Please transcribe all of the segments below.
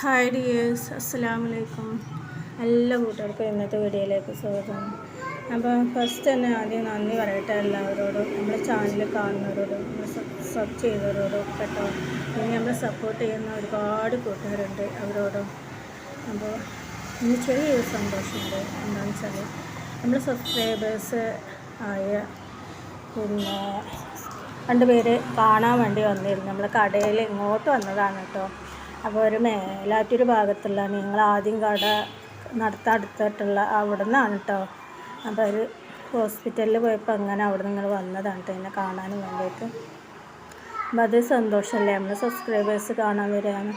Hi dears അസ്സാം വലൈക്കും എല്ലാ കൂട്ടുകാർക്കും ഇന്നത്തെ വീഡിയോയിലേക്ക് സ്വാഗതം. അപ്പോൾ ഫസ്റ്റ് തന്നെ ആദ്യം നന്ദി പറയട്ടെ എല്ലാവരോടും. നമ്മുടെ ചാനൽ കാണുന്നവരോടും സബ് ചെയ്തവരോടും കേട്ടോ ഇനി നമ്മളെ സപ്പോർട്ട് ചെയ്യുന്ന ഒരുപാട് കൂട്ടുകാരുണ്ട് അവരോടും. അപ്പോൾ ഇന്ന് ചെറിയൊരു സന്തോഷമുണ്ട്. എന്താണെന്ന് വെച്ചാൽ നമ്മുടെ സബ്സ്ക്രൈബേഴ്സ് ആയ പിന്നെ രണ്ടുപേര് കാണാൻ വേണ്ടി വന്നിരുന്നു. നമ്മൾ കടയിൽ ഇങ്ങോട്ട് വന്നതാണ് കേട്ടോ അപ്പോൾ ഒരു മേലാറ്റൊരു ഭാഗത്തുള്ള നിങ്ങൾ ആദ്യം കട നടത്ത അടുത്തിട്ടുള്ള അവിടെ നിന്നാണ് കേട്ടോ. അപ്പോൾ ഒരു ഹോസ്പിറ്റലിൽ പോയപ്പോൾ അങ്ങനെ അവിടെ നിങ്ങൾ വന്നതാണ് കേട്ടോ എന്നെ കാണാനും വേണ്ടിയിട്ട്. അപ്പം അത് സന്തോഷമല്ലേ? നമ്മൾ സബ്സ്ക്രൈബേഴ്സ് കാണാൻ വരികയാണ്.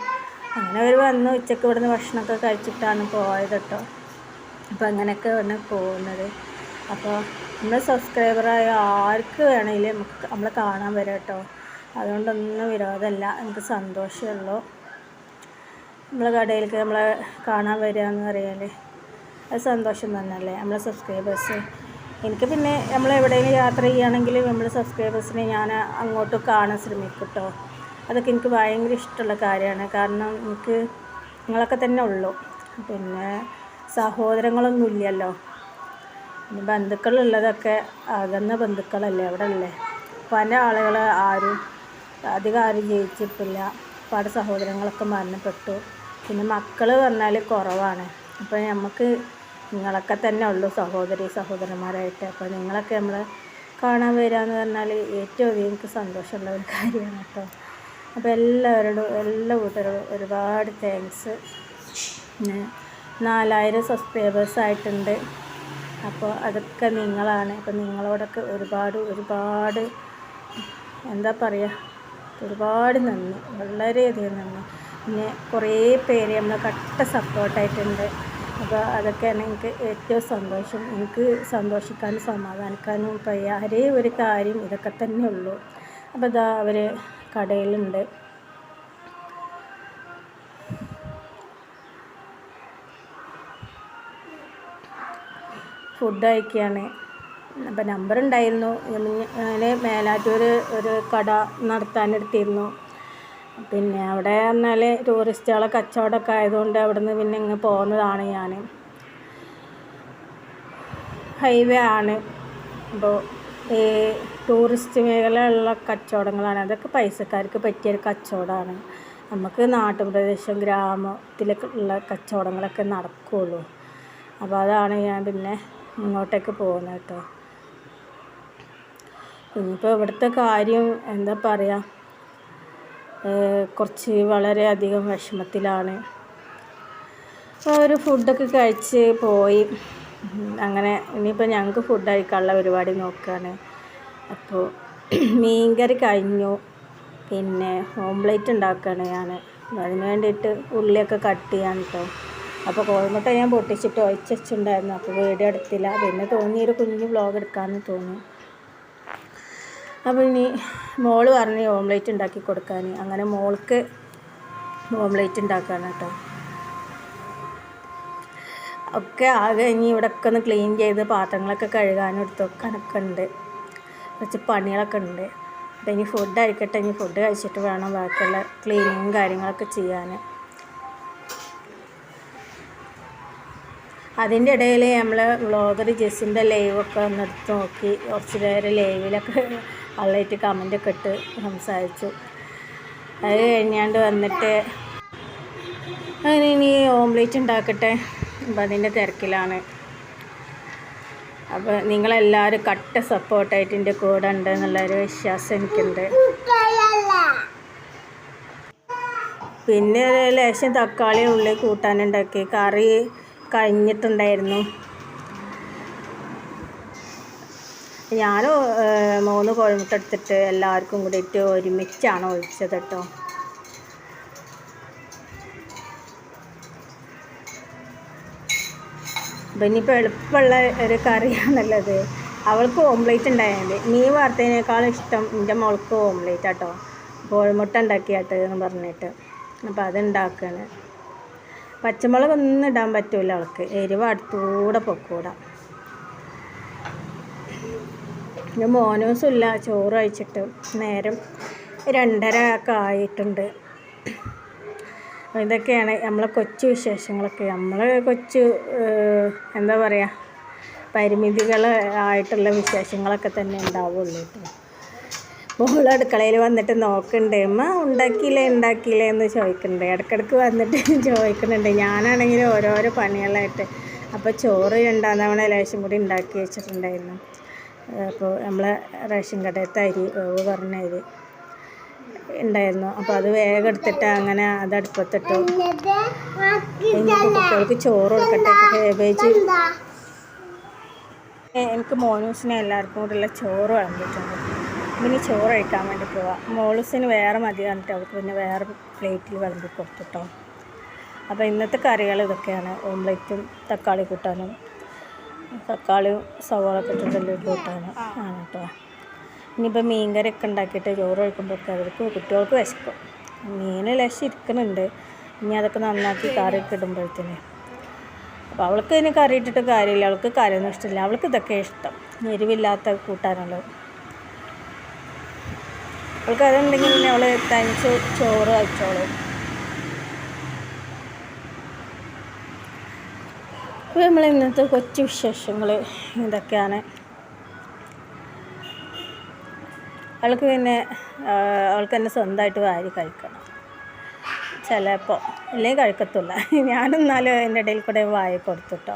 അങ്ങനെ അവർ വന്ന് ഉച്ചയ്ക്ക് ഇവിടുന്ന് ഭക്ഷണമൊക്കെ കഴിച്ചിട്ടാണ് പോയത് കേട്ടോ. അപ്പോൾ അങ്ങനെയൊക്കെ ആണ് പോകുന്നത്. അപ്പോൾ നമ്മൾ സബ്സ്ക്രൈബറായ ആർക്ക് വേണമെങ്കിലും നമ്മൾ കാണാൻ വരാം കേട്ടോ. അതുകൊണ്ടൊന്നും വിരോധമല്ല. എനിക്ക് സന്തോഷമുള്ളൂ നമ്മളെ കടയിലേക്ക് നമ്മളെ കാണാൻ വരിക എന്ന് പറയാൽ അത് സന്തോഷം തന്നെയല്ലേ നമ്മളെ സബ്സ്ക്രൈബേഴ്സ് എനിക്ക് പിന്നെ നമ്മൾ എവിടെയെങ്കിലും യാത്ര ചെയ്യുകയാണെങ്കിൽ നമ്മൾ സബ്സ്ക്രൈബേഴ്സിനെ ഞാൻ അങ്ങോട്ട് കാണാൻ ശ്രമിക്കും കേട്ടോ അതൊക്കെ എനിക്ക് ഭയങ്കര ഇഷ്ടമുള്ള കാര്യമാണ്. കാരണം എനിക്ക് നിങ്ങളൊക്കെ തന്നെ ഉള്ളൂ. പിന്നെ സഹോദരങ്ങളൊന്നും ഇല്ലല്ലോ. പിന്നെ ബന്ധുക്കളുള്ളതൊക്കെ അകന്ന ബന്ധുക്കളല്ലേ അവിടെ അല്ലേ പല ആളുകൾ ആരും അധികം ആരും ജയിച്ചിട്ടില്ല. പല സഹോദരങ്ങളൊക്കെ മരണപ്പെട്ടു. പിന്നെ മക്കൾ പറഞ്ഞാൽ കുറവാണ്. അപ്പോൾ നമുക്ക് നിങ്ങളൊക്കെ തന്നെ ഉള്ളൂ സഹോദരി സഹോദരന്മാരായിട്ട്. അപ്പോൾ നിങ്ങളൊക്കെ നമ്മൾ കാണാൻ വരികയെന്ന് പറഞ്ഞാൽ ഏറ്റവും അധികം എനിക്ക് സന്തോഷമുള്ള ഒരു കാര്യമാണ് കേട്ടോ. അപ്പോൾ എല്ലാവരോടും എല്ലാ കൂട്ടരോടും ഒരുപാട് താങ്ക്സ് നാലായിരം സബ്സ്ക്രൈബേഴ്സ് ആയിട്ടുണ്ട്. അപ്പോൾ അതൊക്കെ നിങ്ങളാണ്. അപ്പോൾ നിങ്ങളോടൊക്കെ ഒരുപാട് ഒരുപാട് എന്താ പറയുക ഒരുപാട് നന്ദി. വളരെയധികം നന്ദി. പിന്നെ കുറേ പേര് നമ്മൾ കട്ട സപ്പോർട്ടായിട്ടുണ്ട്. അപ്പോൾ അതൊക്കെയാണ് എനിക്ക് ഏറ്റവും സന്തോഷം. എനിക്ക് സന്തോഷിക്കാനും സമാധാനിക്കാനും പയ്യാരേ ഒരു കാര്യം ഇതൊക്കെ തന്നെ ഉള്ളൂ. അപ്പോൾ ഇതാ അവർ കടയിലുണ്ട്. ഫുഡ് കഴിക്കുകയാണ് അപ്പോൾ നമ്പർ ഉണ്ടായിരുന്നു. ഞാൻ മേലാറ്റൂർ ഒരു കട നടത്താനെടുത്തിരുന്നു. പിന്നെ അവിടെ പറഞ്ഞാൽ ടൂറിസ്റ്റുകളെ കച്ചവടമൊക്കെ ആയതുകൊണ്ട് അവിടെ നിന്ന് പിന്നെ ഇങ്ങ് പോകുന്നതാണ് ഞാൻ ഹൈവേ ആണ്. അപ്പോൾ ഈ ടൂറിസ്റ്റ് മേഖലയുള്ള കച്ചവടങ്ങളാണ്. അതൊക്കെ പൈസക്കാർക്ക് പറ്റിയൊരു കച്ചവടമാണ്. നമുക്ക് നാട്ടുപ്രദേശം ഗ്രാമത്തിലൊക്കെ ഉള്ള കച്ചവടങ്ങളൊക്കെ നടക്കുകയുള്ളൂ അപ്പോൾ അതാണ് ഞാൻ പിന്നെ ഇങ്ങോട്ടേക്ക് പോകുന്നത് കേട്ടോ. ഇനിയിപ്പോൾ ഇവിടുത്തെ കാര്യം എന്താ പറയുക കുറച്ച് വളരെയധികം വിഷമത്തിലാണ്. ഒരു ഫുഡൊക്കെ കഴിച്ച് പോയി. അങ്ങനെ ഇനിയിപ്പോൾ ഞങ്ങൾക്ക് ഫുഡ് കഴിക്കാനുള്ള പരിപാടി നോക്കുകയാണ് അപ്പോൾ മീൻകറി കഴിഞ്ഞു. പിന്നെ ഓംപ്ലേറ്റ് ഉണ്ടാക്കുകയാണ് ഞാൻ അതിന് വേണ്ടിയിട്ട് ഉള്ളിയൊക്കെ കട്ട് ചെയ്യാൻ കേട്ടോ അപ്പോൾ കോഴിമുട്ട ഞാൻ പൊട്ടിച്ചിട്ട് ഒഴിച്ചുണ്ടായിരുന്നു അപ്പോൾ വീഡിയോ എടുത്തില്ല. പിന്നെ തോന്നിയൊരു കുഞ്ഞ് വ്ളോഗ് എടുക്കാമെന്ന് തോന്നി അപ്പോൾ ഇനി മോൾ പറഞ്ഞ് ഓംലേറ്റ് ഉണ്ടാക്കി കൊടുക്കാൻ. അങ്ങനെ മോൾക്ക് ഓംലേറ്റ് ഉണ്ടാക്കാണ് കേട്ടോ. ഒക്കെ ആകെ ഇനി ഇവിടെയൊക്കെ ഒന്ന് ക്ലീൻ ചെയ്ത് പാത്രങ്ങളൊക്കെ കഴുകാനും എടുത്ത് വെക്കാനൊക്കെ ഉണ്ട്. കുറച്ച് പണികളൊക്കെ ഉണ്ട്. അപ്പം ഇനി ഫുഡ് ആയിക്കട്ടെ ഇനി ഫുഡ് കഴിച്ചിട്ട് വേണം ബാക്കിയുള്ള ക്ലീനിങ്ങും കാര്യങ്ങളൊക്കെ ചെയ്യാൻ. അതിന്റെ ഇടയിൽ നമ്മൾ വ്ളോഗർ ജെസ്സിന്റെ ലൈവൊക്കെ ഒന്ന് എടുത്ത് നോക്കി. കുറച്ച് നേരം ലൈവിലൊക്കെ ആളായിട്ട് കമന്റൊക്കെ ഇട്ട് സംസാരിച്ചു. അത് കഴിഞ്ഞാണ്ട് വന്നിട്ട് അങ്ങനെ ഇനി ഓംലേറ്റ് ഉണ്ടാക്കട്ടെ? അപ്പം അതിന്റെ തിരക്കിലാണ്. അപ്പോൾ നിങ്ങളെല്ലാവരും കട്ട സപ്പോർട്ടായിട്ട് എന്റെ കൂടെ ഉണ്ട് എന്നുള്ളൊരു വിശ്വാസം എനിക്കുണ്ട്. പിന്നെ ലേശം തക്കാളി ഉള്ളിൽ കൂട്ടാനുണ്ടാക്കി. കറി കഴിഞ്ഞിട്ടുണ്ടായിരുന്നു. ഞാൻ മൂന്ന് കോഴിമുട്ട എടുത്തിട്ട് എല്ലാവർക്കും കൂടിയിട്ട് ഒരുമിച്ചാണ് ഒഴിച്ചത് കേട്ടോ. ഇനിയിപ്പോൾ എളുപ്പമുള്ള ഒരു കറിയാണുള്ളത്. അവൾക്ക് ഓംലേറ്റ് ഉണ്ടായാൽ മീൻ വാർത്തതിനേക്കാളും ഇഷ്ടം എന്റെ മോൾക്ക് ഓംലേറ്റ് ആട്ടോ. കോഴിമുട്ട ഉണ്ടാക്കിയാട്ട് എന്ന് പറഞ്ഞിട്ട്. അപ്പോൾ അതുണ്ടാക്കുകയാണ് പച്ചമുളകൊന്നും ഇടാൻ പറ്റില്ല അവൾക്ക്. എരിവ് അടുത്തൂടെ പൊക്കൂടാ. പിന്നെ മോനോസുമില്ല ചോറ് കഴിച്ചിട്ട് നേരം രണ്ടര ഒക്കെ ആയിട്ടുണ്ട്. ഇതൊക്കെയാണ് നമ്മളെ കൊച്ചു വിശേഷങ്ങളൊക്കെ. നമ്മൾ കൊച്ചു എന്താ പറയുക പരിമിതികൾ ആയിട്ടുള്ള വിശേഷങ്ങളൊക്കെ തന്നെ ഉണ്ടാവുള്ളൂ കേട്ടോ. മോൾ അടുക്കളയിൽ വന്നിട്ട് നോക്കണ്ടേ അമ്മ ഉണ്ടാക്കിയില്ലേ ഉണ്ടാക്കിയില്ലേ? എന്ന് ചോദിക്കണ്ടേ. ഇടയ്ക്കിടയ്ക്ക് വന്നിട്ട് ചോദിക്കുന്നുണ്ട് ഞാനാണെങ്കിൽ ഓരോരോ പണികളായിട്ട്. അപ്പോൾ ചോറ് രണ്ടാം തവണ ലേശം കൂടി ഉണ്ടാക്കി വെച്ചിട്ടുണ്ടായിരുന്നു. അപ്പോൾ നമ്മളെ റേഷൻ കടയിലത്തെ അരി വേവ് പറഞ്ഞ അരി ഉണ്ടായിരുന്നു. അപ്പോൾ അത് വേഗം എടുത്തിട്ട് അങ്ങനെ അത് അടുപ്പത്തിട്ടു. കുട്ടികൾക്ക് ചോറ് കൊടുക്കട്ടെ. കേബേജ് എനിക്ക് മോനൂസിനെ എല്ലാവർക്കും കൂടെയുള്ള ചോറ് വിളമ്പിട്ടുണ്ട് പിന്നെ ചോറ് കഴിക്കാൻ വേണ്ടി പോവാം. മോളൂസിന് വേറെ മതി വന്നിട്ട് അവൾക്ക് പിന്നെ വേറെ പ്ലേറ്റിൽ വിളമ്പി കൊടുത്തിട്ടോ അപ്പോൾ ഇന്നത്തെ കറികൾ ഇതൊക്കെയാണ്. ഓംലെറ്റും തക്കാളി കൂട്ടാനും തക്കാളിയും സവാള ഒക്കെ ഇട്ടിട്ടുള്ള കൂട്ടാനും. ആണ് കേട്ടോ ഇനിയിപ്പോൾ മീൻകറിയൊക്കെ ഉണ്ടാക്കിയിട്ട് ചോറ് കഴിക്കുമ്പോഴൊക്കെ അവർക്ക് കുട്ടികൾക്ക് വിശക്കും. മീൻ ലശം ഇരിക്കുന്നുണ്ട് ഇനി അതൊക്കെ നന്നാക്കി കറിയൊക്കെ ഇടുമ്പോഴത്തേന്. അപ്പോൾ അവൾക്ക് ഇതിന് കറി ഇട്ടിട്ട് കാര്യമില്ല. അവൾക്ക് കറിയൊന്നും ഇഷ്ടമില്ല. അവൾക്ക് ഇതൊക്കെ ഇഷ്ടം. എരിവില്ലാത്ത കൂട്ടാനുള്ളൂ അവൾക്ക് അതുണ്ടെങ്കിൽ പിന്നെ അവൾ തനിച്ച് ചോറ് കഴിച്ചോളും അപ്പോൾ നമ്മൾ ഇന്നത്തെ കൊച്ചു വിശേഷങ്ങൾ ഇതൊക്കെയാണ്. അവൾക്ക് പിന്നെ അവൾക്ക് തന്നെ സ്വന്തമായിട്ട് വാരി കഴിക്കണം ചിലപ്പോൾ ഇല്ലെങ്കിൽ കഴിക്കത്തില്ല ഞാനെന്നാലും അതിന്റെ ഇടയിൽ കൂടെ വാരി കൊടുത്തിട്ടോ.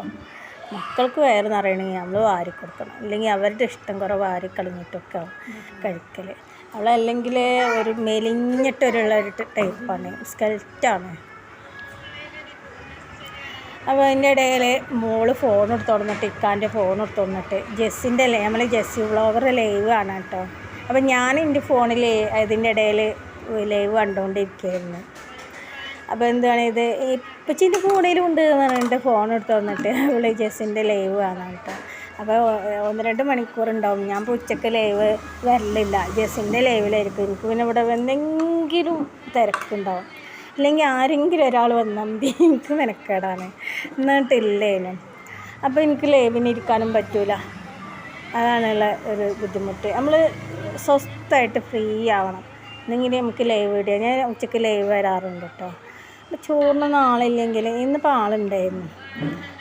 മക്കൾക്ക് വയറ് നിറയണമെങ്കിൽ നമ്മൾ വാരി കൊടുക്കണം. ഇല്ലെങ്കിൽ അവരുടെ ഇഷ്ടം കുറേ വാരി കളഞ്ഞിട്ടൊക്കെ കഴിക്കൽ അവളല്ലെങ്കിൽ ഒരു മെലിഞ്ഞിട്ടൊരുള്ള ഒരു ടൈപ്പാണ്. സ്കെൽറ്റാണ് അപ്പോൾ അതിന്റെ ഇടയിൽ മോൾ ഫോൺ എടുത്ത് തുറന്നിട്ട് ഇക്കാന്റെ ഫോൺ എടുത്ത് തന്നിട്ട് ജെസ്സിന്റെ നമ്മൾ ജെസ്സി വ്ളോഗർ ലൈവ് ആണ് കേട്ടോ അപ്പോൾ ഞാൻ എന്റെ ഫോണിൽ അതിന്റെ ഇടയിൽ ലൈവ് കണ്ടുകൊണ്ടിരിക്കുകയായിരുന്നു അപ്പോൾ എന്താണ് ഇത്? ഇപ്പച്ചിന്റെ ഫോണിലും ഉണ്ട് എന്ന് പറഞ്ഞിട്ട് ഫോൺ എടുത്ത് വന്നിട്ട് അവൾ ജെസ്സിന്റെ ലൈവ് കാണാം കേട്ടോ അപ്പോൾ ഒന്ന് രണ്ട് മണിക്കൂർ ഉണ്ടാവും. ഞാൻ ഇപ്പോൾ ഉച്ചയ്ക്ക് ലൈവ് വരലില്ല. ജെസ്സിന്റെ ലൈവിലായിരിക്കും എനിക്ക് പിന്നെ ഇവിടെ എന്തെങ്കിലും തിരക്കുണ്ടാവും. അല്ലെങ്കിൽ ആരെങ്കിലും ഒരാൾ വന്നാൽ മതി. എനിക്ക് മെനക്കേടാണ്. എന്നിട്ടില്ലേനും അപ്പോൾ എനിക്ക് ലൈവിന് ഇരിക്കാനും പറ്റൂല. അതാണുള്ള ഒരു ബുദ്ധിമുട്ട്. നമ്മൾ സ്വസ്ഥമായിട്ട് ഫ്രീ ആവണം. എന്നെങ്കിൽ നമുക്ക് ലൈവ് ഇടുക. ഞാൻ ഉച്ചയ്ക്ക് ലൈവ് വരാറുണ്ട് കേട്ടോ. അപ്പോൾ ചോറിനൊന്നും ആളില്ലെങ്കിൽ ഇന്നിപ്പോൾ ആളുണ്ടായിരുന്നു.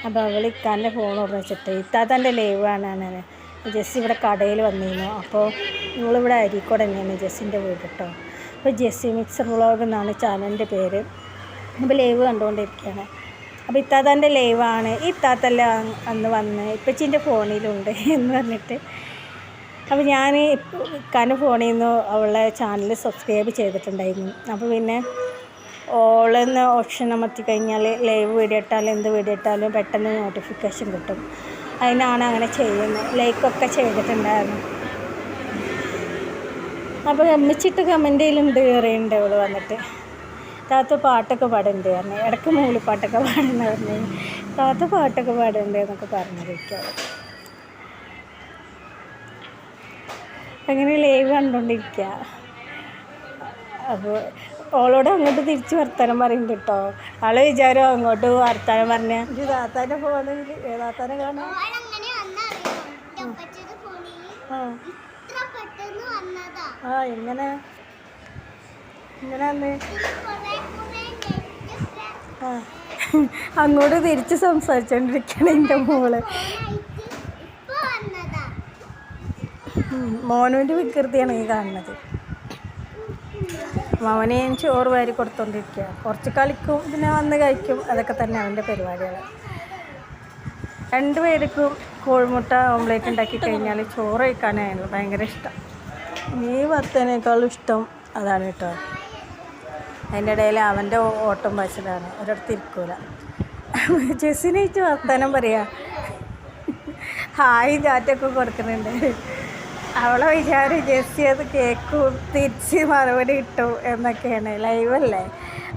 അപ്പോൾ അവൾ ഇക്കാന്റെ ഫോൺ വെച്ചിട്ട് ഇത്താത്തന്റെ ലൈവ് ആണ് ജെസ്സി ഇവിടെ കടയിൽ വന്നിരുന്നു. അപ്പോൾ ഇവളിവിടെ അരീക്കോട് തന്നെയാണ് ജെസ്സിന്റെ വീട് കേട്ടോ. അപ്പോൾ ജെസ്സി മിക്സർ വ്ളോഗ് എന്നാണ് ചാനലിന്റെ പേര്. അപ്പോൾ ലൈവ് കണ്ടുകൊണ്ടിരിക്കുകയാണ് അപ്പോൾ ഇത്താത്തന്റെ ലൈവാണ്. ഇത്താത്തല്ല അന്ന് വന്ന്. ഇപ്പച്ചിന്റെ ഫോണിലുണ്ട് എന്ന് പറഞ്ഞിട്ട്. അപ്പോൾ ഞാൻ ഇക്കാന്റെ ഫോണിൽ നിന്ന് അവളെ ചാനൽ സബ്സ്ക്രൈബ് ചെയ്തിട്ടുണ്ടായിരുന്നു. അപ്പോൾ പിന്നെ ഓളെന്ന് ഓപ്ഷൻ അമർത്തി കഴിഞ്ഞാൽ ലൈവ് വീഡിയോ ഇട്ടാലും എന്ത് വീഡിയോ ഇട്ടാലും പെട്ടെന്ന് നോട്ടിഫിക്കേഷൻ കിട്ടും. അതിനാണ് അങ്ങനെ ചെയ്യുന്നത്. ലൈക്കൊക്കെ ചെയ്തിട്ടുണ്ടായിരുന്നു. അപ്പോൾ അമ്മച്ചിട്ട് ചെയ്യലുണ്ട് കയറിയുണ്ട് അവൾ വന്നിട്ട്. താത്ത പാട്ടൊക്കെ പാടുന്നുണ്ട് പറഞ്ഞു. ഇടയ്ക്ക് മൂളിപ്പാട്ടൊക്കെ പാടുന്ന പറഞ്ഞു. താത്ത പാട്ടൊക്കെ പാടുന്നുണ്ട് എന്നൊക്കെ പറഞ്ഞിരിക്കും. അങ്ങനെ ലൈവ് കണ്ടുകൊണ്ടിരിക്കുക അപ്പോൾ ഓളോട് അങ്ങോട്ട് തിരിച്ച് വർത്തമാനം പറയുന്നുണ്ട് കേട്ടോ ആൾ വിചാരം അങ്ങോട്ട് വർത്തമാനം പറഞ്ഞ. താത്താന്റെ ഫോണിൽ താത്താനെ വന്നതാ. ആ എങ്ങനെ? ആ. അങ്ങോട്ട് തിരിച്ച് സംസാരിച്ചോണ്ടിരിക്കണ എന്റെ മോൾ. മോനുവിന്റെ മോനുവിന്റെ വികൃതിയാണ് ഈ കാണുന്നത്. അവനെ ഞാൻ ചോറ് വാരി കൊടുത്തോണ്ടിരിക്കുക കുറച്ച് കളിക്കും പിന്നെ വന്ന് കഴിക്കും. അതൊക്കെ തന്നെ അവന്റെ പരിപാടികൾ രണ്ടുപേർക്കും കോഴിമുട്ട ഓംലേറ്റ് ഉണ്ടാക്കി കഴിഞ്ഞാൽ ചോറ് കഴിക്കാനായിരുന്നു ഭയങ്കര ഇഷ്ടം. ഈ വർത്തനേക്കാളും ഇഷ്ടം അതാണ് കേട്ടോ. അതിന്റെ ഇടയിൽ അവന്റെ ഓട്ടം പാച്ചിലാണ് ഒരിടത്ത് ഇരിക്കൂല. ജെസ്സിനേറ്റ് വർത്തമാനം പറയാ. ഹായ് ചാറ്റൊക്കെ കൊടുക്കുന്നുണ്ട്. അവളെ വിചാരം ജെസ്സി അത് കേൾക്കും തിരിച്ച് മറുപടി കിട്ടും എന്നൊക്കെയാണ്. ലൈവല്ലേ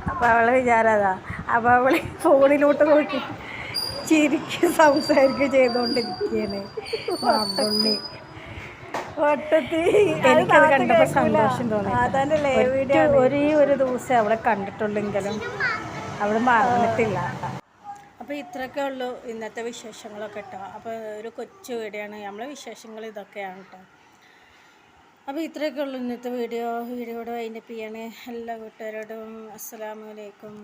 അപ്പോൾ അവളെ വിചാരം അതാ. അപ്പോൾ അവൾ ഫോണിലോട്ട് നോക്കി ചിരിക്കും സംസാരിക്കുകയും ചെയ്തുകൊണ്ടിരിക്കുകയാണ് മാമ്പുണ്ണി എനിക്കത് കണ്ടപ്പോൾ സന്തോഷം തോന്നി. ഒരേ ഒരു ദിവസം അവളെ കണ്ടിട്ടുള്ളെങ്കിലും അവൾ മറന്നിട്ടില്ല. അപ്പോൾ ഇത്രയൊക്കെ ഉള്ളൂ ഇന്നത്തെ വിശേഷങ്ങളൊക്കെ കേട്ടോ അപ്പോൾ ഒരു കൊച്ചു വീഡിയോയാണ്. നമ്മളെ വിശേഷങ്ങൾ ഇതൊക്കെയാണ് കേട്ടോ അപ്പോൾ ഇത്രയൊക്കെ ഉള്ളൂ ഇന്നത്തെ വീഡിയോ. വീഡിയോയോട് അതിന്റെ പിയാണ് എല്ലാ കൂട്ടുകാരോടും അസ്സലാമു അലൈക്കും.